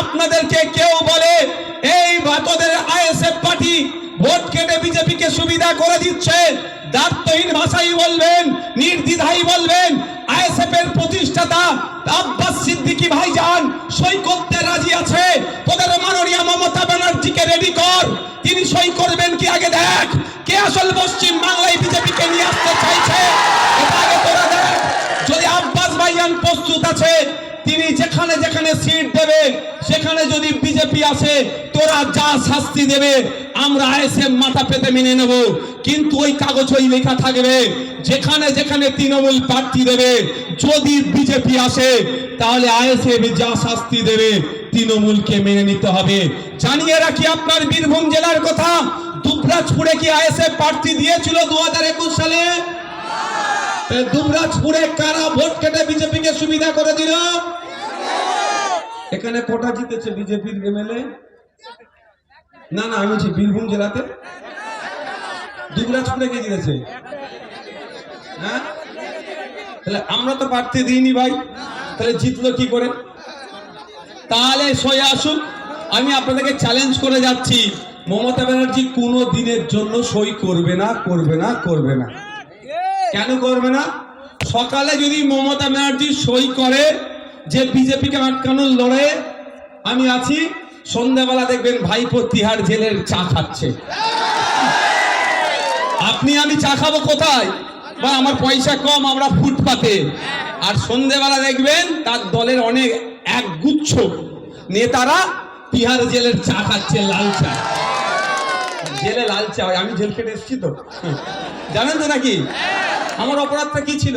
আপনাদেরকে কেউ বলে, এই ভাতদের আইএসএফ পার্টি ভোট কেটে বিজেপিকে সুবিধা করে দিচ্ছে। দার্থহীন ভাষাই বলবেন, নির্দ্বিধাই বলবেন আইএসএফ এর প্রতিষ্ঠাতা আব্বাস সিদ্দিকী ভাইজান সই করতে রাজি আছে। তোদের মাননীয় মমতা ব্যানার্জিকে রেডি কর। তিনি সই করবেন কি আগে দেখ, কে আসল পশ্চিম বাংলায় বিজেপিকে নিয়ে আসতে চাইছে? এটা আগে তোরা দেখ, যদি আব্বাস ভাইজান প্রস্তুত আছে তিনি যেখানে যেখানে সিট দেবে সেখানে যদি বিজেপি আসে, তোরা যা শাস্তি দেবে, আমরা আইএসএফ মাথা পেতে মেনে নেব। কিন্তু ওই কাগজ ওই লেখা থাকবে, যেখানে যেখানে তৃণমূল প্রার্থী দেবে, যদি বিজেপি আসে, তাহলে আইএসএফ যা শাস্তি দেবে, তৃণমূলকে মেনে নিতে হবে। জানিয়ে রাখি আপনার বীরভূম জেলার কথা, দুবরাজপুরে কি আইএসএফ প্রার্থী দিয়েছিল দু হাজার একুশ সালে? দুবরাজপুরে কারা ভোট কেটে বিজেপিকে সুবিধা করে দিল? এখানে কোটা জিতেছে বিজেপির এমএলএ? না না, আমি বীরভূম জেলাতে। দুবরাজপুরে কে জিতেছে? হ্যাঁ? তাহলে আমরা তো প্রার্থী দিইনি ভাই। তাহলে জিতলো কি করে? তাহলে সয়ে আসুন, আমি আপনাদেরকে চ্যালেঞ্জ করে যাচ্ছি। মমতা ব্যানার্জি কোনো দিনের জন্য সই করবে না করবে না করবে না। কেন করবে না? সকালে যদি মমতা ব্যানার্জি সই করে যে বিজেপিকে আটকানোর লড়াইয়ে আমি আছি। সন্ধ্যাবেলা দেখবেন ভাইপো তিহার জেলের চা খাচ্ছে। আপনি, আমি চা খাব কোথায়? বা আমার পয়সা কম, আমরা ফুটপাতে। আর সন্ধেবেলা দেখবেন তার দলের অনেক এক গুচ্ছ নেতারা তিহার জেলের চা খাচ্ছে লাল চা। জেলে লাল চা হয় আমি জেল খেটে এসেছি তো। জানেন তো নাকি? আমার অপরাধটা কি ছিল?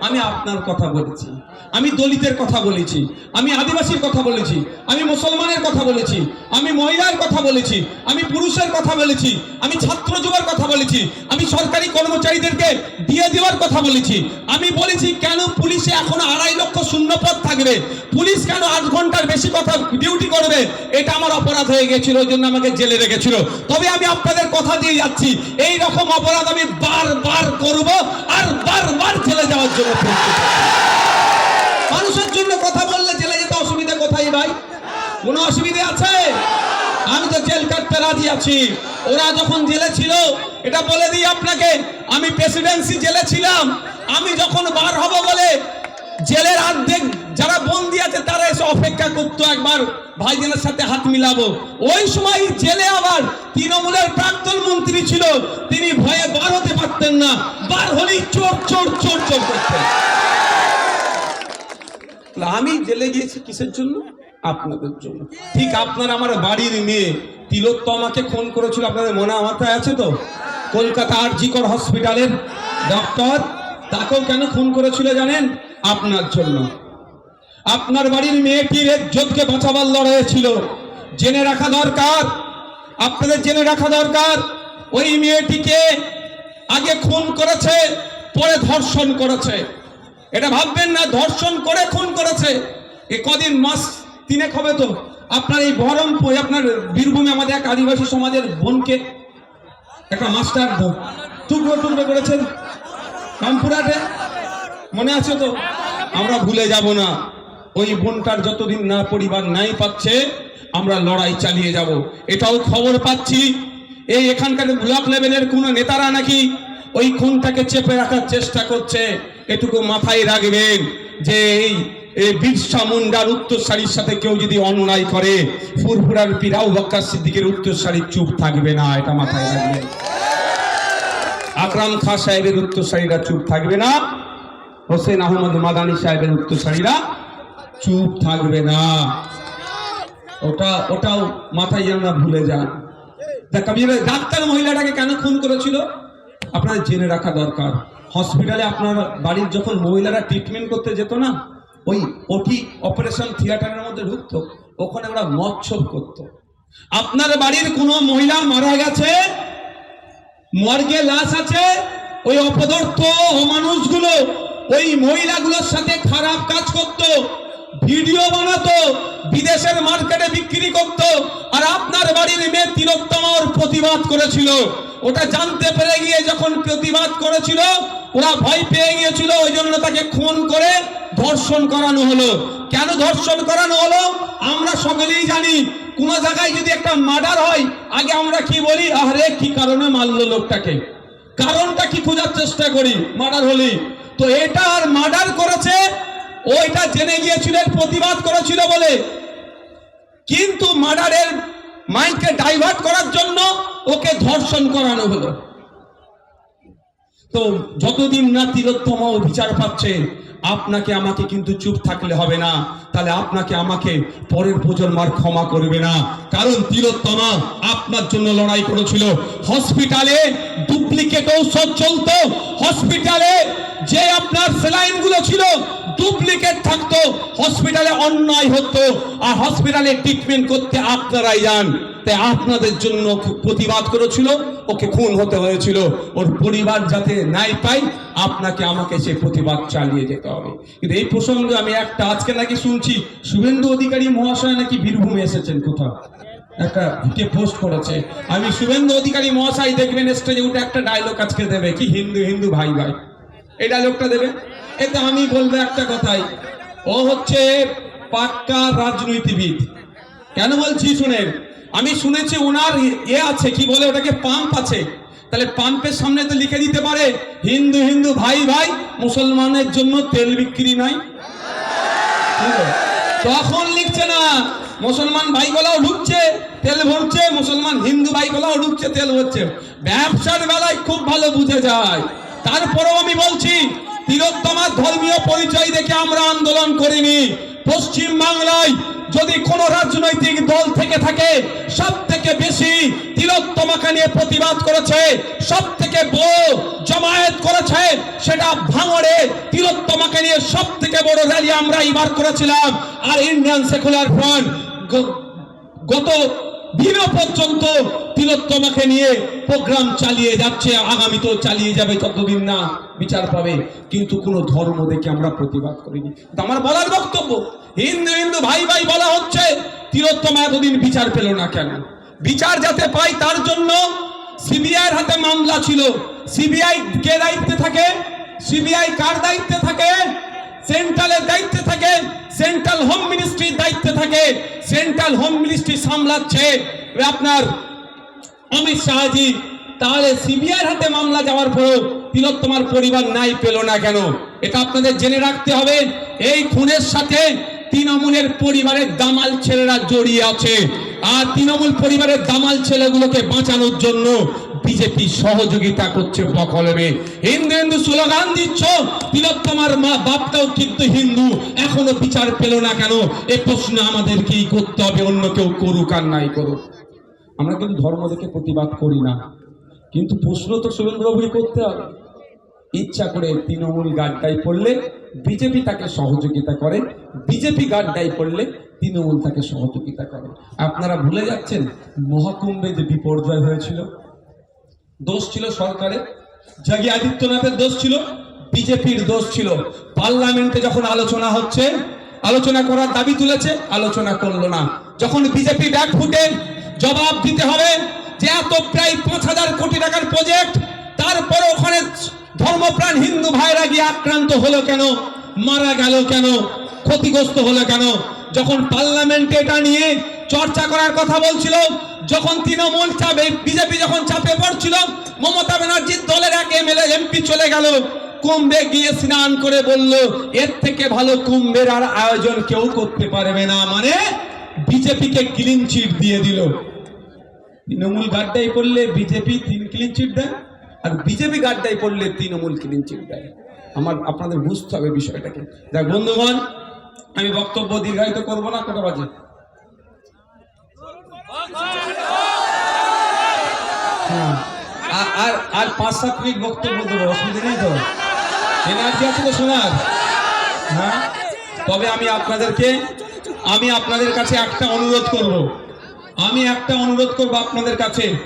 আমি আপনার কথা বলেছি। আমি দলিতের কথা বলেছি। আমি আদিবাসীর কথা বলেছি। আমি মুসলমানের কথা বলেছি। আমি মহিলার কথা বলেছি। আমি পুরুষের কথা বলেছি। আমি ছাত্র যুবের কথা বলেছি। আমি সরকারি কর্মচারীদেরকে দিয়ে দেওয়ার কথা বলেছি। আমি বলেছি, কেন পুলিশে এখন আড়াই লক্ষ শূন্য পদ থাকবে? পুলিশ কেন আট ঘণ্টার বেশি কথা ডিউটি করবে? এটা আমার অপরাধ হয়ে গেছিল ওই জন্য আমাকে জেলে রেখেছিল। তবে আমি আপনাদের কথা দিয়ে যাচ্ছি। এই রকম অপরাধ আমি বারবার করব আর বারবার জেলে যাওয়ার জন্য। মানুষের জন্য কথা বললে জেলে যেতে অসুবিধা কোথায় ভাই? কোনো অসুবিধা আছে? আমি তো জেল কাটতে রাজি আছি। ওরা যখন জেলে ছিল, এটা বলে দিই আপনাকে, আমি প্রেসিডেন্সি জেলে ছিলাম। আমি যখন বার হব বলে জেলের অর্ধেক যারা বন্দি আছে, তারা এসে অপেক্ষা করতো একবার, ভাইজানের সাথে হাত মিলাবো। ওই সময় জেলে আবার তৃণমূলের প্রাক্তন মন্ত্রী ছিল, তিনি ভয়ে বার হতে পারতেন না। বার হলেই চোর চোর চোর চোর করতেন। আমি জেলে গিয়েছি কিসের জন্য? আপনাদের জন্য। ঠিক আপনার আমার বাড়ির মেয়ে, তিলোত্ত আমাকে ফোন করেছিল, আপনাদের মনে মাথায় আছে তো? কলকাতা আর জিকর হসপিটালের ডক্টর, তাকেও কেন ফোন করেছিল জানেন? আপনার জন্য। আপনার বাড়ির মেয়েটির ইজ্জতকে বাঁচাবার লড়াই ছিল? জেনে রাখা দরকার। আপনাদের জেনে রাখা দরকার, ওই মেয়েটিকে আগে খুন করেছে, পরে ধর্ষণ করেছে। এটা ভাববেন না, ধর্ষণ করে খুন করেছে। এ কদিন মাস তিনেক হবে তো। আপনার এই বহরমপুর, আপনার বীরভূমে আমাদের এক আদিবাসী সমাজের বোনকে একটা মাস্টার টুকরো টুকরো করেছেন। রামপুরহাটে মনে আছে তো? আমরা ভুলে যাব না। ওই বোনটার যতদিন না পরিবার নাই পাচ্ছে, আমরা লড়াই চালিয়ে যাব। এটাও খবর পাচ্ছি। এই এখানকার ব্লক লেভেলের কোন নেতারা নাকি ওই খুনটাকে চেপে রাখার চেষ্টা করছে, এটুকু মাথায় রাখবেন যে এই এই বিরসা মুন্ডার উত্তরসারির সাথে কেউ যদি অন্যায় করে, ফুরফুরার পিরাউ বক্কা সিদ্দিকের উত্তরসারি চুপ থাকবে না, এটা মাথায় রাখবেন। আকরাম খান সাহেবের উত্তরসারীরা চুপ থাকবে না, হোসেন আহমদ মাদানী সাহেবের উত্তরসারীরা চুপ থাকবে না। ওটা, ওটাও মাথায় যেন না ভুলে যান। ডাক্তার মহিলাটাকে কেন খুন করেছিল? আপনাদের জেনে রাখা দরকার। হসপিটালে আপনার বাড়ির যখন মহিলারা ট্রিটমেন্ট করতে যেত না, ওই ওটি অপারেশন থিয়েটারের মধ্যে ঢুকতো, ওখানে ওরা মৎসব করতো। আপনার বাড়ির কোনো মহিলা মারা গেছে? মর্গে লাশ আছে? ওই অপদার্থ অমানুষগুলো ওই মহিলাগুলোর সাথে খারাপ কাজ করত। ভিডিও বানাতো, বিদেশের মার্কেটে বিক্রি করত, আর আপনার বাড়ির মেয়ে তিলোত্তমা ওর প্রতিবাদ করেছিল। ওটা জানতে পেরে গিয়ে যখন প্রতিবাদ করেছিল, ওরা ভয় পেয়ে গিয়েছিল, ওই জন্য তাকে খুন করে ধর্ষণ করানো হলো। কেন ধর্ষণ করানো হলো? আমরা সকলেই জানি, কোন জায়গায় যদি একটা মার্ডার হয়, আগে আমরা কি বলি? আরে কি কারণে মারলো লোকটাকে? কারণটা কি খোঁজার চেষ্টা করি, মার্ডার হলি তো এটা আর মার্ডার করেছে ওইটা জেনে গিয়েছিল এর প্রতিবাদ করেছিল বলে। কিন্তু মার্ডারের মাইন্ডকে ডাইভার্ট করার জন্য ওকে ধর্ষণ করানো হলো। তো যতদিন না তিলোত্তমা বিচার পাচ্ছে, আপনাকে, আমাকে কিন্তু চুপ থাকলে হবে না। তাহলে আপনাকে, আমাকে পরের প্রজন্মার ক্ষমা করবে না। কারণ তিলোত্তমা আপনার জন্য লড়াই করেছিল। হসপিটালে ডুপ্লিকেট ঔষধ চলতো। হসপিটালে যে আপনার সেলাইনগুলো ছিল ডুপ্লিকেট থাকতো হসপিটালে অন্যায় হতো, আর হসপিটালে ট্রিটমেন্ট করতে আপনারাই যান। তাই আপনাদের জন্য প্রতিবাদ করেছিল, ওকে খুন হতে হয়েছিল। ওর পরিবার যাতে নাই পাই আপনাকে, আমাকে সে প্রতিবাদ চালিয়ে যেতে হবে। কিন্তু এই প্রসঙ্গে আমি একটা আজকে নাকি শুনছি, শুভেন্দু অধিকারী মহাশয় নাকি বীরভূমে এসেছেন কোথাও? একটা কে পোস্ট করেছে। আমি শুভেন্দু অধিকারী মহাশয় দেখবেন স্টেজে উঠে একটা ডায়লগ আজকে দেবে। কি হিন্দু হিন্দু ভাই ভাই? এই ডায়লগটা দেবে? এতে আমি বলব একটা কথাই। ও হচ্ছে পাক্কা রাজনীতিবিদ। কেন বলছি শুনেন? আমি শুনেছি ওনার এ আছে, কি বলে ওটাকে, পাম্প আছে। তাহলে পাম্পের সামনে তো লিখে দিতে পারে, হিন্দু হিন্দু ভাই ভাই, মুসলমানের জন্য তেল বিক্রি নয় তখন লিখছে না, মুসলমান ভাই ভাইগুলাও ঢুকছে, তেল ভরছে, মুসলমান হিন্দু ভাইগুলাও ঢুকছে, তেল ভরছে। ব্যবসার বেলায় খুব ভালো বুঝে যায়। তারপরেও আমি বলছি তিলোত্তমার ধর্মীয় পরিচয় দেখে আমরা আন্দোলন করিনি। পশ্চিম বাংলায় যদি কোন রাজনৈতিক দল থেকে থাকে সব থেকে বেশি তিলোত্তমাকে নিয়ে প্রতিবাদ করেছে সব থেকে বড় জমায়েত করেছে, সেটা ভাঙড়ে তিলোত্তমাকে নিয়ে সব থেকে বড় র্যালি আমরা এবার করেছিলাম। আর ইন্ডিয়ান সেকুলার ফ্রন্ট গত দিনও পর্যন্ত তিলোত্তমাকে নিয়ে প্রোগ্রাম চালিয়ে যাচ্ছে, আগামীতেও চালিয়ে যাবে ততদিন না বিচার পাবে। কিন্তু কোনো ধর্ম দেখে আমরা প্রতিবাদ করিনি। আমার বলার বক্তব্য, হিন্দু হিন্দু ভাই ভাই বলা হচ্ছে, তিলোত্তমা এতদিন বিচার পেল না কেন? বিচার যাতে পাই তার জন্য সিবিআইয়ের হাতে মামলা ছিল। সিবিআই কে দায়িত্বে থাকে? সিবিআই কার দায়িত্বে থাকে? সেন্ট্রালের দায়িত্বে থাকে, সেন্ট্রাল হোম মিনিস্ট্রির দায়িত্বে থাকে, সেন্ট্রাল হোম মিনিস্ট্রি সামলাচ্ছে। আপনার অমিত শাহজি, তাহলে সিবিআইয়ের হাতে মামলা যাওয়ার পরেও তিলোত্তমার পরিবার নাই, পেল না কেন? এটা আপনাদের জেনে রাখতে হবে। এই খুনের সাথে তৃণমূলের পরিবারের দামাল ছেলেরা জড়িয়ে আছে। আর তৃণমূল পরিবারের দামাল ছেলেগুলোকে বাঁচানোর জন্য বিজেপি সহযোগিতা করছে বকলমে হিন্দু হিন্দু স্লোগান দিচ্ছ তিলোত্তমার মা বাপটাও কিন্তু হিন্দু, এখনও বিচার পেল না কেন? এ প্রশ্ন আমাদেরকেই করতে হবে, অন্য কেউ করুক আর নাই করুক। আমরা কিন্তু ধর্ম দেখে প্রতিবাদ করি না। কিন্তু প্রশ্ন তো সুরেন্দ্রবাবুই করতে হবে। ইচ্ছা করে তৃণমূল গাড্ডায় পড়লে বিজেপি তাকে সহযোগিতা করে, বিজেপি গাড্ডায় পড়লে তৃণমূল তাকে সহযোগিতা করে। আপনারা ভুলে যাচ্ছেন, মহাকুম্ভে যে বিপর্যয় হয়েছিল দোষ ছিল সরকারের যোগী আদিত্যনাথের দোষ ছিল, বিজেপির দোষ ছিল। পার্লামেন্টে যখন আলোচনা হচ্ছে, আলোচনা করার দাবি তুলেছে, আলোচনা করল না। যখন বিজেপি ব্যাগ ফুটে, জবাব দিতে হবে যে এত প্রায় পাঁচ হাজার কোটি টাকার প্রজেক্ট তারপরে ওখানে ধর্মপ্রাণ হিন্দু ভাইরা গিয়ে আক্রান্ত হলো কেন? মারা গেল কেন? ক্ষতিগ্রস্ত হলো কেন? যখন পার্লামেন্টে এটা নিয়ে চর্চা করার কথা বলছিল যখন তৃণমূল চাপে, বিজেপি যখন চাপে পড়ছিল, মমতা ব্যানার্জির দলের এক এমএলএ এমপি চলে গেল। কুম্ভে গিয়ে স্নান করে বলল, এর থেকে ভালো কুম্ভের আর আয়োজন কেউ করতে পারবে না। মানে বিজেপিকে ক্লিন চিট দিয়ে দিল। তৃণমূল গাড্ডায় পড়লে বিজেপি তিন ক্লিন চিট দেয়, আর বিজেপি গাড্ডায় পড়লে তৃণমূল ক্লিন চিট দেয়। আমার, আপনাদের বুঝতে হবে বিষয়টাকে। দেখ বন্ধুগণ, আমি বক্তব্য দীর্ঘায়িত করব না, কটা বাজে হ্যাঁ। আ- আর আর পাঁচ সাত মিনিট বক্তব্য দেবো, অসুবিধা নেই তো? এনার্জি আছে তো শোনার? হ্যাঁ? তবে আমি আপনাদেরকে, আমি আপনাদের কাছে একটা অনুরোধ করব। আমি একটা অনুরোধ করব আপনাদের কাছে।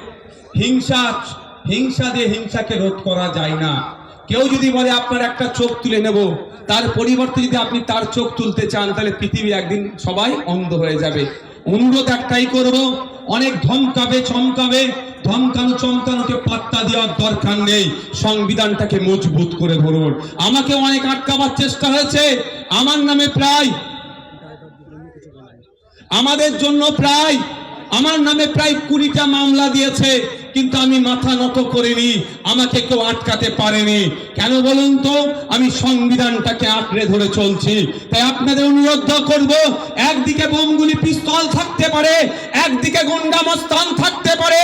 হিংসা হিংসা দিয়ে হিংসাকে রোধ করা যায় না। কেউ যদি বলে, আপনার একটা চোখ তুলে নেব। তার পরিবর্তে যদি আপনি তার চোখ তুলতে চান, তাহলে পৃথিবী একদিন সবাই অন্ধ হয়ে যাবে। অনুরোধ একটাই করব, অনেক ধমকাবে, চমকাবে ধমকানো চমকানোকে পাত্তা দেওয়ার দরকার নেই। সংবিধানটাকে মজবুত করে ধরুন। আমাকে অনেক আটকাবার চেষ্টা হয়েছে। আমার নামে প্রায় আমাদের জন্য প্রায় আমার নামে প্রায় কুড়িটা মামলা দিয়েছে। কিন্তু আমি মাথা নত করিনি, আমাকে কেউ আটকাতে পারেনি। কেন বলুন তো? আমি সংবিধানটাকে আঁকড়ে ধরে চলছি। তাই আপনাদের অনুরোধ করব, একদিকে বোমগুলি পিস্তল থাকতে পারে, একদিকে গুন্ডা মস্তান থাকতে পারে,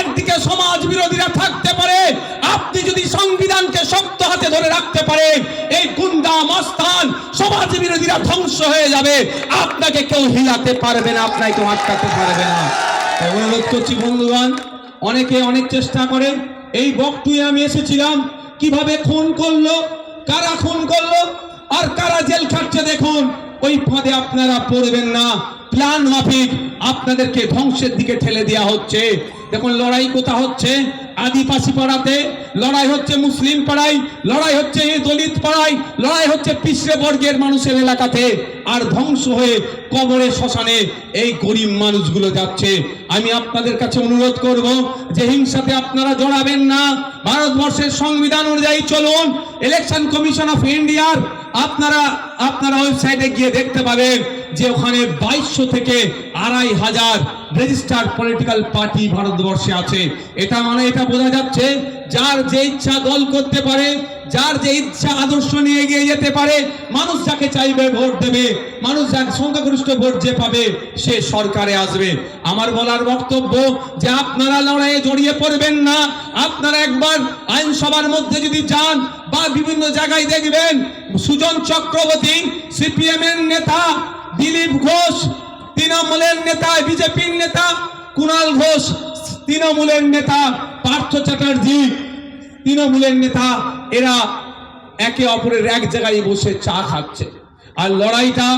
একদিকে সমাজ বিরোধীরা থাকতে পারে। আপনি যদি সংবিধানকে শক্ত হাতে ধরে রাখতে পারেন এই গুন্ডা মস্তান সমাজ বিরোধীরা ধ্বংস হয়ে যাবে। আপনাকে কেউ হিলাতে পারবে না আপনাকে কেউ আটকাতে পারবে না। অনুরোধ করছি বন্ধুগণ অনেকে অনেক চেষ্টা করে। এই বকটুয়ে আমি এসেছিলাম, কীভাবে খুন করল, কারা খুন করল, আর কারা জেল খাটছে দেখুন। ওই ফাঁদে আপনারা পড়বেন না। প্ল্যান মাফিক আপনাদেরকে ধ্বংসের দিকে ঠেলে দেওয়া হচ্ছে। দেখুন, লড়াই কোথা হচ্ছে? আদিবাসী পাড়াতে। লড়াই হচ্ছে মুসলিম পাড়ায়, লড়াই হচ্ছে এই দলিত পাড়ায়, লড়াই হচ্ছে পিছড়ে বর্গের মানুষের এলাকাতে। আর ধ্বংস হয়ে কবরে, শ্মশানে এই গরিব মানুষগুলো যাচ্ছে। আমি আপনাদের কাছে অনুরোধ করব যে হিংসাতে আপনারা জড়াবেন না। ভারতবর্ষের সংবিধান অনুযায়ী চলুন ইলেকশন কমিশন অফ ইন্ডিয়ার আপনারা আপনারা ওয়েবসাইটে গিয়ে দেখতে পাবেন যে ওখানে বাইশশো থেকে আড়াই হাজার রেজিস্টার্ড পলিটিক্যাল পার্টি ভারতবর্ষে আছে। এটা মানে এটা বোঝা যাচ্ছে, যার যে ইচ্ছা দল করতে পারে, যার যে ইচ্ছা আদর্শ নিয়ে এগিয়ে যেতে পারে, মানুষ যাকে চাইবে ভোট দেবে, মানুষ যাকে সংখ্যাগরিষ্ঠ ভোট যে পাবে, সে সরকারে আসবে। আমার বলার বক্তব্য যে আপনারা লড়াইয়ে জড়িয়ে পড়বেন না, আপনারা একবার আইনসভার মধ্যে যদি যান বা বিভিন্ন জায়গায় দেখবেন, সুজন চক্রবর্তী সিপিএম এর নেতা, দিলীপ ঘোষ তৃণমূলের নেতা, বিজেপির নেতা, কুণাল ঘোষ, তৃণমূলের নেতা পার্থ চ্যাটার্জি। তৃণমূলের নেতা, এরা একে অপরের এক জায়গায় বসে চা খাচ্ছে। আর লড়াইটা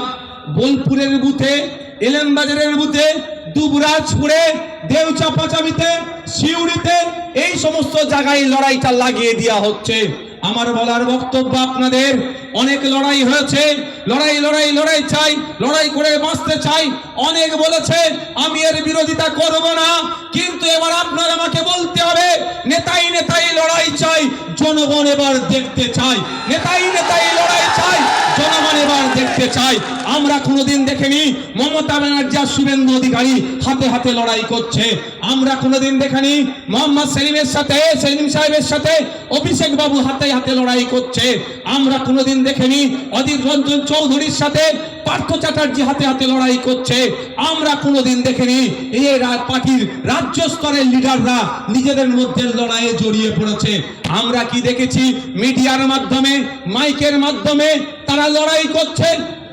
বোলপুরের বুথে, এলেমবাজারের বুথে, দুবরাজপুরে, দেউচাপাচামিতে, সিউড়িতে, এই সমস্ত জায়গায় লড়াইটা লাগিয়ে দেওয়া হচ্ছে। আমার বলার বক্তব্য আপনাদের। অনেক লড়াই হয়েছে। লড়াই লড়াই লড়াই চাই। লড়াই করে বাঁচতে চাই। অনেক বলেছে আমি এর বিরোধিতা করব না। কিন্তু এবার আপনার আমাকে বলতে হবে, নেতাই নেতাই লড়াই চাই, জনগণ এবার দেখতে চাই। নেতাই নেতাই লড়াই চাই, জনগণ এবার দেখতে চাই। আমরা কোনোদিন দেখিনি, মমতা ব্যানার্জি আর শুভেন্দু অধিকারী হাতে হাতে লড়াই করছে। আমরা কোনোদিন দেখিনি, মোহাম্মদ সেলিমের সাথে, সেলিম সাহেবের সাথে অভিষেক বাবু হাতে হাতে লড়াই করছে। আমরা কোনোদিন দেখিনি, অধীর রঞ্জন চৌধুরীর সাথে পার্থ চ্যাটার্জি হাতে হাতে লড়াই করছে। আমরা কোনোদিন দেখিনি, এই পার্টির রাজ্য স্তরের লিডাররা নিজেদের মধ্যে লড়াইয়ে জড়িয়ে পড়েছে। আমরা কি দেখেছি? মিডিয়ার মাধ্যমে, মাইকের মাধ্যমে তারা লড়াই করছে,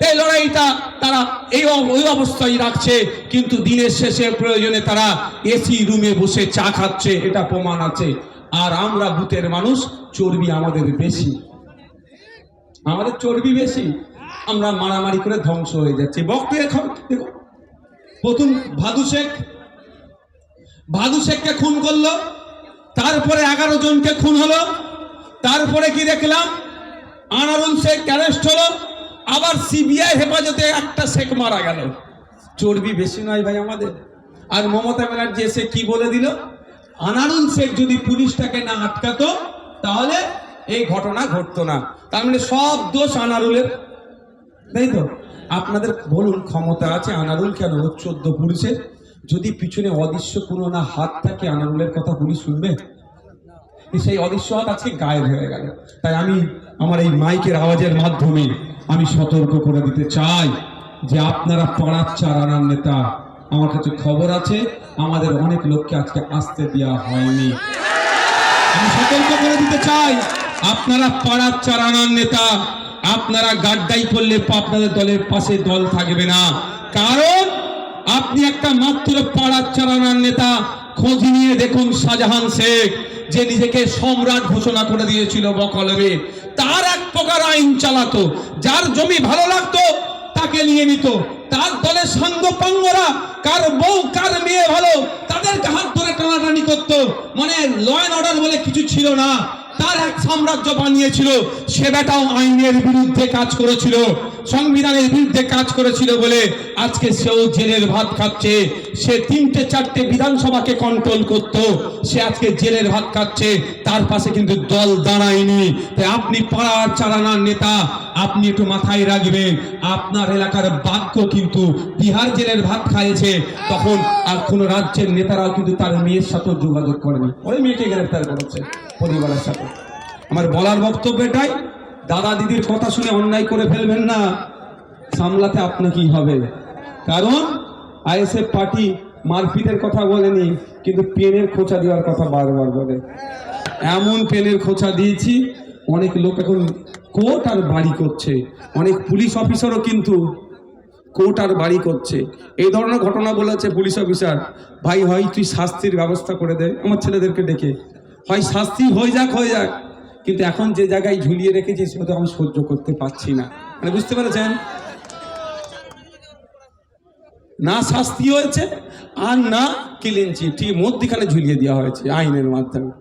এই লড়াইটা তারা এই ওই অবস্থায় রাখছে। কিন্তু দিনের শেষে প্রয়োজনে তারা এসি রুমে বসে চা খাচ্ছে, এটা প্রমাণ আছে। আর আমরা ভূতের মানুষ, চর্বি আমাদের বেশি। আমাদের চর্বি বেশি। আমরা মারামারি করে ধ্বংস হয়ে যাচ্ছি। বক্তব্য এখন দেখো প্রথম ভাদু শেখ। ভাদু শেখকে খুন করল। তারপরে এগারো জনকে খুন হলো। তারপরে কি দেখলাম? আনারুল শেখ অ্যারেস্ট হলো। আবার সিবিআই হেফাজতে একটা শেখ মারা গেল। চর্বি বেশি নয় ভাই আমাদের। আর মমতা ব্যানার্জি এসে কি বলে দিল? আনারুল শেখ যদি পুলিশটাকে না আটকাতো, তাহলে এই ঘটনা ঘটতো না। তার মানে সব দোষ আনারুলের। তাই তো? আপনাদের বলুন, ক্ষমতা আছে আনারুল কেন? চোদ্দ পুলিশের যদি পিছনে অদৃশ্য কোনো না হাত থাকে, আনারুলের কথা পুলিশ শুনবে? সেই অদৃশ্য হাত আজকে গায়েব হয়ে গেল। তাই আমি আমার এই মাইকের আওয়াজের মাধ্যমে আমি সতর্ক করে দিতে চাই যে আপনারা পাড়ার চার আনার নেতা, আমার কাছে খবর আছে, আমাদের অনেক লোককে আজকে আসতে দেওয়া হয়নি। আমি সতর্ক করে দিতে চাই, আপনারা পাড়ার চারানার নেতা আপনারা গাড্ডাই করলে আপনাদের দলের পাশে দল থাকবে না। কারণ আপনি একটা মাত্র পাড়ার চারানার নেতা, খোঁজ নিয়ে দেখুন শাহজাহান শেখ, যে নিজেকে সম্রাট ঘোষণা করে দিয়েছিল বকলমে তার এক প্রকার আইন চালাতো, যার জমি ভালো লাগতো, তাকে নিয়ে নিত। তার দলের সাঙ্গ পাঙ্গরা, কার বউ, কার মেয়ে ভালো, তাদেরকে হাত ধরে টানাটানি করতো। মানে ল অর্ডার বলে কিছু ছিল না। এক সাম্রাজ্য বানিয়েছিল, সে বেটাও আইনের বিরুদ্ধে কাজ করেছিল, সংবিধানের বিরুদ্ধে কাজ করেছিল বলে আজকে সেও জেলের ভাত খাচ্ছে। সে তিনটে চারটে বিধানসভাকে কন্ট্রোল করত, সে আজকে জেলের ভাত খাচ্ছে, তার পাশে কিন্তু দল দাঁড়ায়নি। তাই আপনি পাড়ার চালানার নেতা, আপনি একটু মাথায় রাখবেন, আপনার এলাকার বাক্য কিন্তু বিহার জেলের ভাত খাইয়েছে, তখন আর কোন রাজ্যের নেতারাও কিন্তু তার মেয়ের সাথে যোগাযোগ করেনি। ওই মেয়েকে গ্রেফতার করেছে পরিবারের সাথে। আমার বলার বক্তব্য এটাই দাদা দিদির কথা শুনে অন্যায় করে ফেলবেন না। সামলাতে আপনাকেই হবে? কারণ, আইএসএফ পার্টি মারপিটের কথা বলেনি, কিন্তু পেনের খোঁচা দেওয়ার কথা বারবার বলে। এমন পেনের খোঁচা দিয়েছি, অনেক লোক এখন কোর্ট আর বাড়ি করছে। অনেক পুলিশ অফিসারও কিন্তু কোর্ট আর বাড়ি করছে। এই ধরনের ঘটনা বলেছে পুলিশ অফিসার। ভাই, হয় তুই শাস্তির ব্যবস্থা করে দে, আমার ছেলেদেরকে ডেকে। হয় শাস্তি হয়ে যাক হয়ে যাক। কিন্তু এখন যে জায়গায় ঝুলিয়ে রেখেছি সেটা আমি সহ্য করতে পারছি না। মানে বুঝতে পেরেছেন? না শাস্তি হয়েছে আর না কিলেনছি ঠিক মধ্যিখানে ঝুলিয়ে দেওয়া হয়েছে আইনের মাধ্যমে।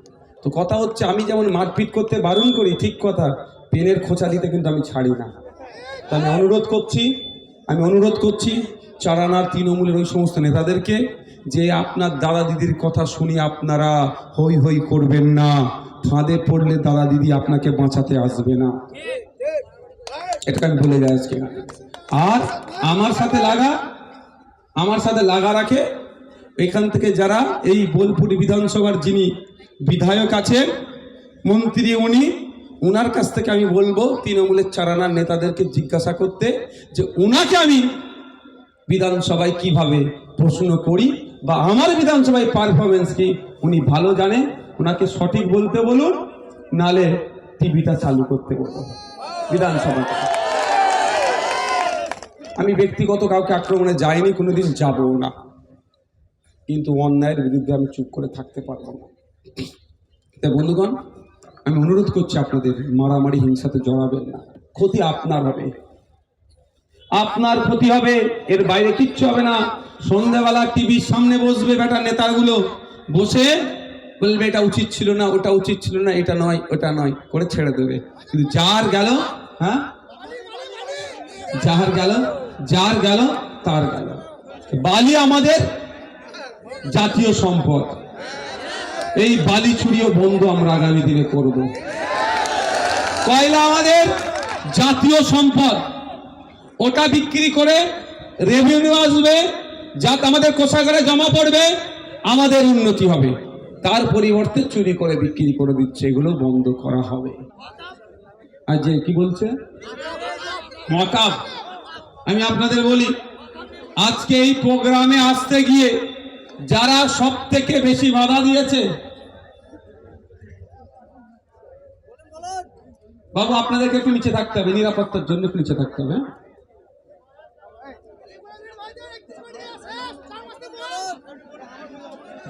তো কথা হচ্ছে, আমি যেমন মারপিট করতে বারণ করি, ঠিক কথা, পেনের খোঁচা দিতে কিন্তু আমি ছাড়ি না। তা আমি অনুরোধ করছি, আমি অনুরোধ করছি চারানার তৃণমূলের ওই সমস্ত নেতাদেরকে যে আপনার দাদা দিদির কথা শুনে আপনারা হই হই করবেন না। ফাঁদে পড়লে দাদা দিদি আপনাকে বাঁচাতে আসবে না। এটা আমি ভুলে যাই আজকে। আর আমার সাথে লাগা, আমার সাথে লাগা রাখে এখান থেকে যারা এই বোলপুর বিধানসভার যিনি বিধায়ক আছেন, মন্ত্রী উনি, উনার কাছ থেকে আমি বলব তৃণমূলের চারানার নেতাদেরকে জিজ্ঞাসা করতে যে উনাকে আমি বিধানসভায় কীভাবে প্রশ্ন করি বা আমার বিধানসভায় পারফরমেন্স কি উনি ভালো জানে ওনাকে সঠিক বলতে বলুন, নালে টিভিটা চালু করতে বলুন। বিধানসভা। আমি ব্যক্তিগত কাউকে আক্রমণে যাইনি, কোনোদিন যাবও না। কিন্তু অন্যায়ের বিরুদ্ধে আমি চুপ করে থাকতে পারব না। তাই বন্ধুগণ, আমি অনুরোধ করছি আপনাদের, মারামারি হিংসাতে জড়াবেন না। ক্ষতি আপনার হবে। আপনার ক্ষতি হবে, এর বাইরে কিচ্ছু হবে না। সন্ধ্যাবেলা টিভির সামনে বসবে বেটা নেতাগুলো, বসে বলবে, এটা উচিত ছিল না, ওটা উচিত ছিল না, এটা নয়, ওটা নয়। করে ছেড়ে দেবে। কিন্তু যার গেল হ্যাঁ? যার গেল যার গেল, তার গেল। বালি আমাদের জাতীয় সম্পদ। এই বালি চুরিও বন্ধ আমরা আগামী দিনে করব। কয়লা আমাদের জাতীয় সম্পদ। ওটা বিক্রি করে রেভিনিউ আসবে যাতে আমাদের কোষাগারে জমা পড়বে, আমাদের উন্নতি হবে। তার পরিবর্তে চুরি করে বিক্রি করে দিচ্ছে, এগুলো বন্ধ করা হবে। আর যে কি বলছে? মতা আমি আপনাদের বলি, আজকে এই প্রোগ্রামে আসতে গিয়ে যারা সব থেকে বেশি বাধা দিয়েছে, বাবু, আপনাদেরকে একটু নিচে থাকতে হবে, নিরাপত্তার জন্য একটু নিচে থাকতে হবে হ্যাঁ?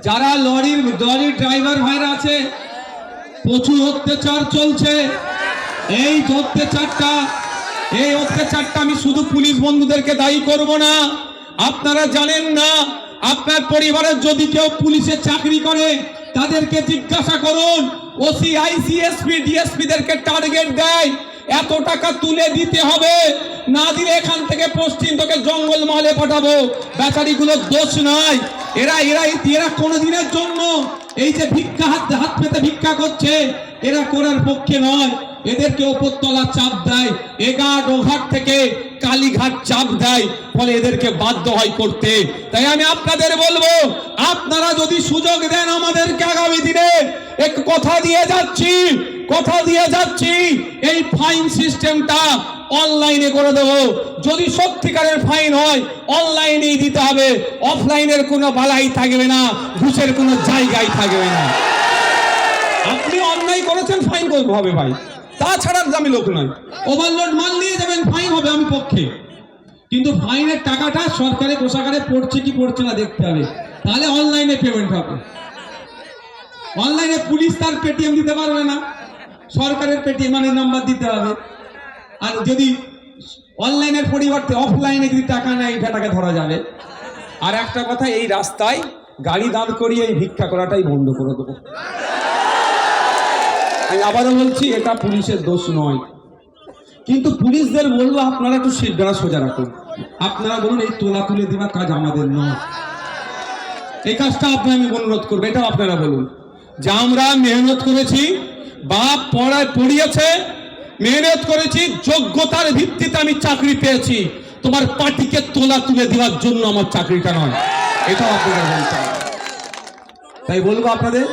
যারা লরির লরির ড্রাইভার ভাইরা আছে, প্রচুর অত্যাচার চলছে। এই অত্যাচারটা এই অত্যাচারটা আমি শুধু পুলিশ বন্ধুদেরকে দায়ী করব না। আপনারা জানেন না, আপনার পরিবারের যদি কেউ পুলিশে চাকরি করে, তাদেরকে জিজ্ঞাসা করুন, ওসি, আইসিএসপি ডিএসপি দেরকে টার্গেট দেয়, এত টাকা তুলে দিতে হবে, না দিলে এখান থেকে পশ্চিম তোকে জঙ্গল মহলে পাঠাবো। বেচারিগুলোর দোষ নাই। এরা এরা এরা কোনোদিনের জন্য এই যে ভিক্ষা, হাত হাত পেতে ভিক্ষা করছে, এরা করার পক্ষে নয়। এদেরকে উপরতলা চাপ দেয় এগাট ওঘাট থেকে কালীঘাট চাপ দেয়, ফলে এদেরকে বাধ্য হয় করতে। তাই আমি আপনাদের বলব, আপনারা যদি সুযোগ দেন আমাদেরকে আগামী দিনে, এক কথা দিয়ে যাচ্ছি, কথা দিয়ে যাচ্ছি, এই ফাইন সিস্টেমটা অনলাইনে করে দেবো। যদি সত্যিকারের ফাইন হয়, অনলাইনেই দিতে হবে। অফলাইনের কোনো বালাই থাকবে না, ঘুষের কোনো জায়গায় থাকবে না। আপনি অন্যায় করেছেন, ফাইন করব হবে ভাই। তাছাড়া আমি লোক নয়। ওভারলোড মাল নিয়ে যাবেন ফাইন হবে আমি পক্ষে। কিন্তু ফাইনের টাকাটা সরকারি কোষাগারে পড়ছে কি পড়ছে না দেখতে হবে। তাহলে অনলাইনে পেমেন্ট হবে। অনলাইনে পুলিশ তার পেটিএম দিতে পারবে না। সরকারের পেটিএম মানে নাম্বার দিতে হবে। আর যদি অনলাইনের পরিবর্তে অফলাইনে যদি টাকা নেয় টাকাকে ধরা যাবে। আর একটা কথা, এই রাস্তায় গাড়ি দাঁড় করিয়ে এই ভিক্ষা করাটাই বন্ধ করে দেবো। আমি আবারও বলছি, এটা পুলিশের দোষ নয়। কিন্তু পুলিশদের বলব, আপনারা একটু শিরদারা সোজা রাখুন। আপনারা বলুন, এই তোলা তুলে দেওয়ার কাজ আমাদের নয়। এই কাজটা আপনি আমি অনুরোধ করব, এটাও আপনারা বলুন। যে আমরা মেহনত করেছি, বাপ পড়ায় পড়িয়েছে, মেহনত করেছি, যোগ্যতার ভিত্তিতে আমি চাকরি পেয়েছি। তোমার পার্টিকে তোলা তুলে দেওয়ার জন্য আমার চাকরিটা নয়। এটাও আপনারা বলতে তাই বলব আপনাদের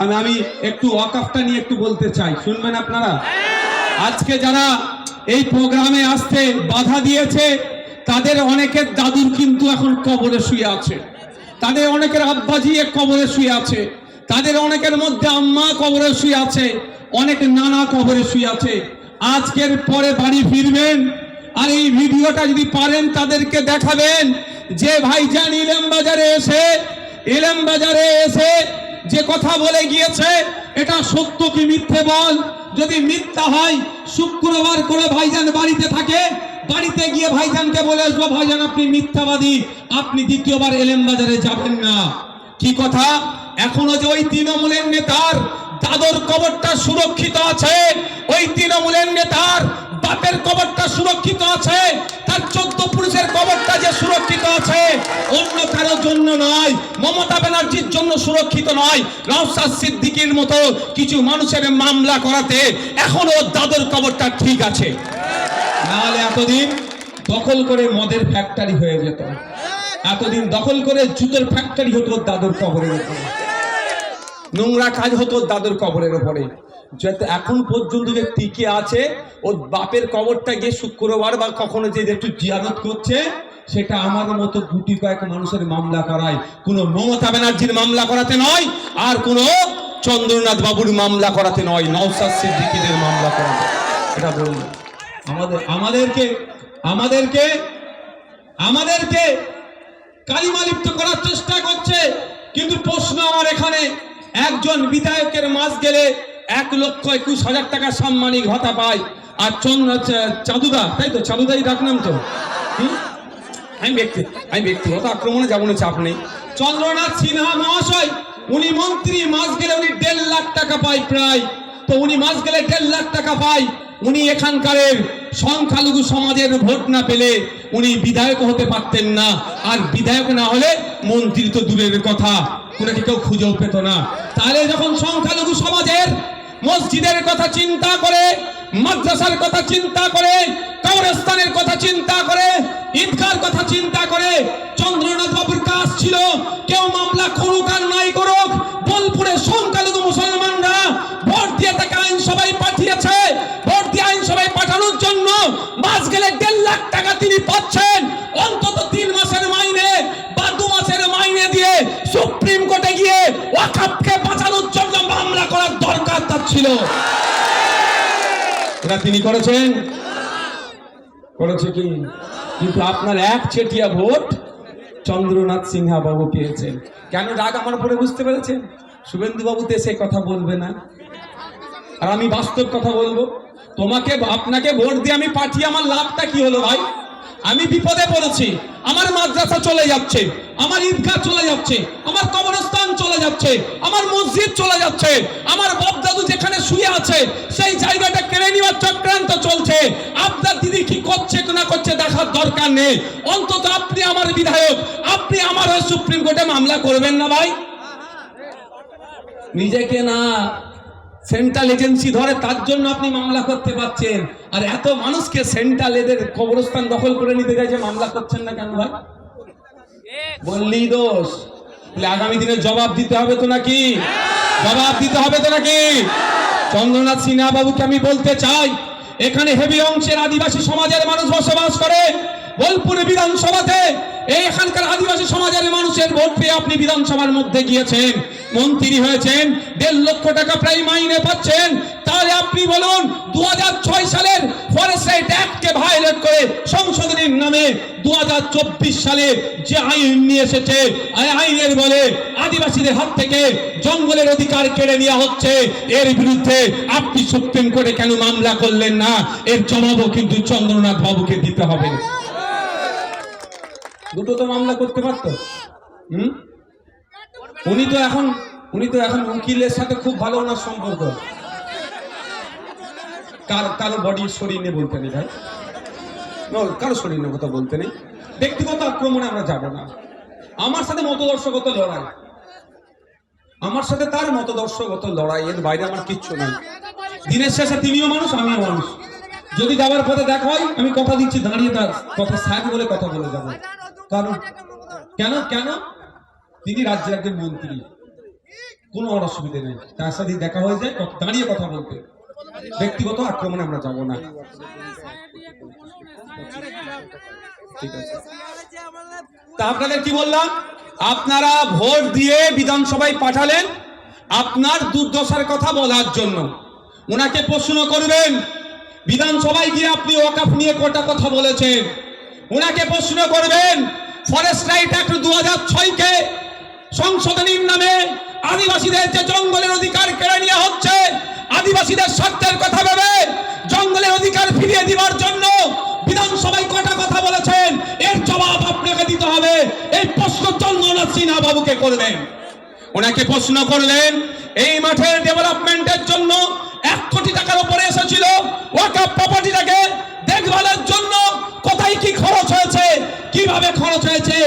আমি আমি একটু ওয়াকাফটা নিয়ে একটু বলতে চাই। শুনবেন আপনারা? আজকে যারা এই প্রোগ্রামে আসতে বাধা দিয়েছে, তাদের অনেকের দাদুর কিন্তু এখন কবরে শুয়ে আছে। তাদের অনেকের আব্বাজি কবরে শুয়ে আছে। তাদের অনেকের মধ্যে আম্মা কবরে শুয়ে আছে। অনেক নানা কবরে শুয়ে আছে। আজকের পরে বাড়ি ফিরবেন আর এই ভিডিওটা যদি পারেন, তাদেরকে দেখাবেন যে ভাইজান ইলাম বাজারে এসে ইলাম বাজারে এসে যে কথা বলে গিয়েছে, এটা সত্য কি মিথ্যে বল? যদি মিথ্যা হয়, শুক্রবার করে ভাইজান বাড়িতে থাকে, বাড়িতে গিয়ে ভাইজানকে বলে আসব, ভাইজান, আপনি মিথ্যাবাদী। আপনি দ্বিতীয়বার এলেম বাজারে যাবেন না। কি কথা? এখনও যে ওই তৃণমূলের নেতার দাদর কবরটা সুরক্ষিত আছে, ওই তৃণমূলের নেতার বাপের কবরটা সুরক্ষিত আছে, তার চোদ্দ পুরুষের কবরটা যে সুরক্ষিত আছে, অন্য কারোর জন্য নয়। মমতা ব্যানার্জির জন্য সুরক্ষিত নয়। নওশাদ সিদ্দিকীর মতো কিছু মানুষের মামলা করাতে এখনও দাদর কবরটা ঠিক আছে। নাহলে এতদিন দখল করে মদের ফ্যাক্টরি হয়ে যেত। এতদিন দখল করে জুতোর ফ্যাক্টরি হতো দাদর কবরের উপরে। নোংরা কাজ হতো দাদর কবরের উপরে। যাতে এখন পর্যন্ত যে টিকে আছে ওর বাপের কবরটা গিয়ে শুক্রবার বা কখনো যে একটু জিয়ারত করছে, সেটা আমার মতো গুটি কয়েক মানুষের মামলা করায়। কোনো মমতা ব্যানার্জির মামলা করাতে নয়, আর কোনো চন্দ্রনাথ বাবুর মামলা করাতে নয় নওসাদ সিদ্দিকীদের মামলা করাতে। এটা বলব আমাদের, আমাদেরকে আমাদেরকে আমাদেরকে কালিমালিপ্ত করার চেষ্টা করছে, কিন্তু প্রশ্ন আমার এখানে, একজন বিধায়কের মাস গেলে এক লক্ষ একুশ হাজার টাকা সাম্মানিক ভাতা পায়। আর চন্দ্র চাঁদুদা, তাই তো? চাঁদুদাই ডাকনাম তো? আমি ব্যক্তি, আমি ব্যক্তিগত আক্রমণে যাব না চাপ নেই। চন্দ্রনাথ সিনহা মহাশয়, উনি মন্ত্রী, মাস গেলে উনি দেড় লাখ টাকা পায় প্রায়। তো উনি মাস গেলে দেড় লাখ টাকা পায়। উনি এখানকারের সংখ্যালঘু সমাজের ভোট না পেলে উনি বিধায়ক হতে পারতেন না। আর বিধায়ক না হলে মন্ত্রী তো দূরের কথা। উনাকে কেউ খুঁজেও পেত না। তাহলে যখন সংখ্যালঘু সমাজের মসজিদের কথা চিন্তা করে, মাদ্রাসার কথা চিন্তা করে, কবরস্থানের কথা চিন্তা করে, ঈদগার কথা চিন্তা করে, চন্দ্রনাথ বাবুর কাজ ছিল, কেউ মামলা করুক আর নাই করুক, বোলপুরে সংখ্যালঘু মুসলমানরা ভোট দিয়ে তাকে আইনসভায় পাঠিয়েছে। ভোট দিয়ে আইনসভায় পাঠানোর জন্য মাস গেলে দেড় লাখ টাকা তিনি পাচ্ছেন। অন্তত তিন মাসের মাইনে মাইনে দিয়ে সুপ্রিম কোর্টে গিয়ে ওয়াকাপকে বাঁচানোর জন্য মামলা করার দরকার তার ছিল। এটা তিনি করেছেন? করেছে কি? কিন্তু আপনার এক চেটিয়া ভোট চন্দ্রনাথ সিনহা বাবু পেয়েছেন। কেন রাগ আমার উপরে বুঝতে পেরেছেন? শুভেন্দু বাবু তো সে কথা বলবে না। আর আমি বাস্তব কথা বলব। তোমাকে, আপনাকে ভোট দিয়ে আমি পাঠিয়ে আমার লাভটা কি হলো ভাই? আমি বিপদে পড়েছি। আমার মাদ্রাসা চলে যাচ্ছে, আমার ঈদগাহ চলে যাচ্ছে, আমার কবরস্থান চলে যাচ্ছে, আমার মসজিদ চলে যাচ্ছে, আমার বাপ দাদু যেখানে শুয়ে আছে, সেই জায়গাটা কেড়ে নেওয়ার চক্রান্ত চলছে। আপনার দিদি কি করছে না করছে দেখার দরকার নেই। অন্তত আপনি আমার বিধায়ক, আপনি আমার সুপ্রিম কোর্টে মামলা করবেন না ভাই। নিজেকে না সেন্ট্রাল এজেন্সি ধরে, তার জন্য আপনি মামলা করতে পারছেন। আর এত মানুষকে সেন্ট্রাল এদের কবরস্থান দখল করে নিতে চাইছে মামলা করছেন না কেন ভাই? বললেই দোষ। তাহলে আগামী দিনে জবাব দিতে হবে তো নাকি? জবাব দিতে হবে তো নাকি? চন্দ্রনাথ সিনহা বাবুকে আমি বলতে চাই, এখানে হেভি অংশের আদিবাসী সমাজের মানুষ বসবাস করে। বোলপুর বিধানসভাতে এখানকার আদিবাসী সমাজের মানুষের ভোট পেয়ে আপনি বিধানসভার মধ্যে গিয়েছেন। মন্ত্রী হয়েছেন, দেড় লক্ষ টাকা প্রায় মাইনে পাচ্ছেন। তাহলে আপনি বলুন দু সালের ফরেস্ট অ্যাক্টকে ভায়োলেট করে সংশোধনীর নামে দুই হাজার চব্বিশ সালে যে আইন নিয়ে এসেছে আইনের বলে আদিবাসীদের হাত থেকে জঙ্গলের অধিকার কেড়ে নেওয়া হচ্ছে। এর বিরুদ্ধে আপনি সুপ্রিম কোর্টে কেন মামলা করলেন না? এর জবাবও কিন্তু চন্দ্রনাথ বাবুকে দিতে হবে। দুটো তো মামলা করতে পারতো। হুম? উনি তো এখন, উনি তো এখন উকিলের সাথে খুব ভালো ওনার সম্পর্ক। কার, কারও বডির শরীর নিয়ে বলতে নেই ভাই। কারও শরীর নিয়ে কথা বলতে নেই। ব্যক্তিগত আক্রমণে আমরা যাব না। আমার সাথে মতদর্শগত লড়াই। আমার সাথে তার মতদর্শগত লড়াই, এর বাইরে আমার কিচ্ছু নাই। দিনের শেষে তিনিও মানুষ, আমিও মানুষ। যদি যাওয়ার পথে দেখা হয়, আমি কথা দিচ্ছি, দাঁড়িয়ে তার কথা স্যার বলে কথা বলে যাব। কারণ, কেন কেন? তিনি রাজ্যের একজন মন্ত্রী। কোনো আমার অসুবিধে নেই। তার সাথে দেখা হয়ে যায় দাঁড়িয়ে কথা বলতে। ব্যক্তিগত আক্রমণে আমরা যাব না। ঠিক আছে। তা আপনাদের কি বললাম? আপনারা ভোট দিয়ে বিধানসভায় পাঠালেন আপনার দুর্দশার কথা বলার জন্য। ওনাকে প্রশ্ন করবেন বিধানসভায় গিয়ে আপনি ওয়াকাফ নিয়ে কটা কথা বলেছেন? ওনাকে প্রশ্ন করবেন ফরেস্ট রাইট অ্যাক্ট দু হাজার ছয়কে সংশোধনীর নামে আদিবাসীদের যে জঙ্গলের অধিকার কেড়ে নেওয়া হচ্ছে, আদিবাসীদের স্বার্থের কথা ভেবে জঙ্গলের অধিকার ফিরিয়ে দেওয়ার জন্য বিধানসভায় কটা কথা বলেছেন? এর জবাব আপনাকে দিতে হবে। এই প্রশ্ন চন্দ্রনাথ সিনহা বাবুকে করবেন। ওনাকে প্রশ্ন করলেন, এই মাঠের ডেভেলপমেন্টের জন্য এক কোটি টাকার উপরে এসেছিল। ওয়াকাপ প্রপার্টিটাকে দেখভালের জন্য কোথায় কি খরচ হয়েছে? কীভাবে খরচ হয়েছে?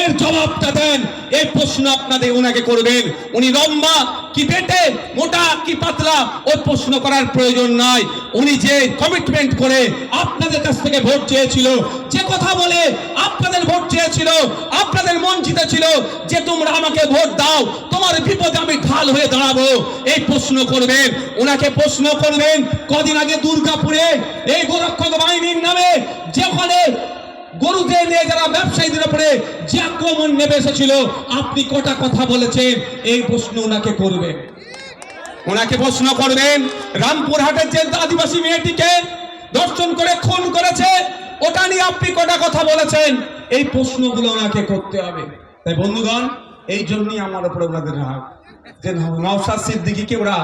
এর জবাবটা দেন। এই প্রশ্ন আপনাদের ওনাকে করবেন। উনি লম্বা, কি পেটে মোটা, কি পাতলা ওই প্রশ্ন করার প্রয়োজন নাই। উনি যে কমিটমেন্ট করে আপনাদের কাছ থেকে ভোট চেয়েছিল, যে কথা বলে আপনাদের ভোট চেয়েছিল, আপনাদের মন ছিল যে তোমরা আমাকে ভোট দাও, তোমার বিপদে আমি ঢাল হয়ে দাঁড়াবো, এই প্রশ্ন করবেন। ওনাকে প্রশ্ন করবেন কদিন আগে দুর্গাপুরে, এই গোরক্ষক বাহিনীর নামে, যেখানে গরুদের নিয়ে যারা ব্যবসায়ীদের উপরে যে আক্রমণ নেমে এসেছিল, আপনি কটা কথা বলেছেন? এই প্রশ্ন ওনাকে করবেন। ওনাকে প্রশ্ন করবেন, রামপুরহাটের যে আদিবাসী মেয়েটিকে দর্শন করে খুন করেছে, ওটা নিয়ে আপনি কটা কথা বলেছেন? এই প্রশ্নগুলো ওনাকে করতে হবে। তাই বন্ধুগণ, এই জন্যই আমার উপরে ওনাদের রাগ। যে নওশাদ সিদ্দিকিকে ওরা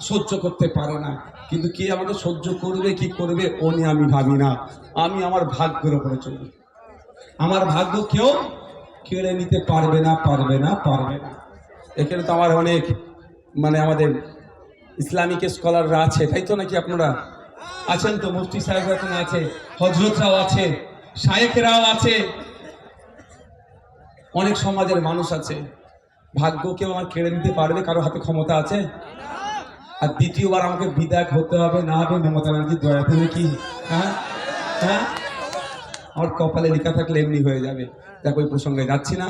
সহ্য করতে পারে না। কিন্তু কে আমাকে সহ্য করবে, কি করবে, ও নিয়ে আমি ভাবি না। আমি আমার ভাগ্যের উপরে চলি আমার ভাগ্য কেউ কেড়ে নিতে পারবে না পারবে না পারবে না। এখানে তো আমার অনেক মানে আমাদের ইসলামিক স্কলাররা আছে, তাই তো নাকি আপনারা? আছেন তো, মুফতি সাহেব এখন আছে, হজরতরাও আছে, শায়েখরাও আছে। অনেক সমাজের মানুষ আছে। ভাগ্য কেউ আমার কেড়ে নিতে পারবে, কারও হাতে ক্ষমতা আছে? আর দ্বিতীয়বার আমাকে বিদায় করতে হবে, না হবে, মমতা ব্যানার্জি দয়া করে কি? হ্যাঁ? হ্যাঁ? আমার কপালে লেখা থাকলে এমনি হয়ে যাবে। দেখো ওই প্রসঙ্গে যাচ্ছি না।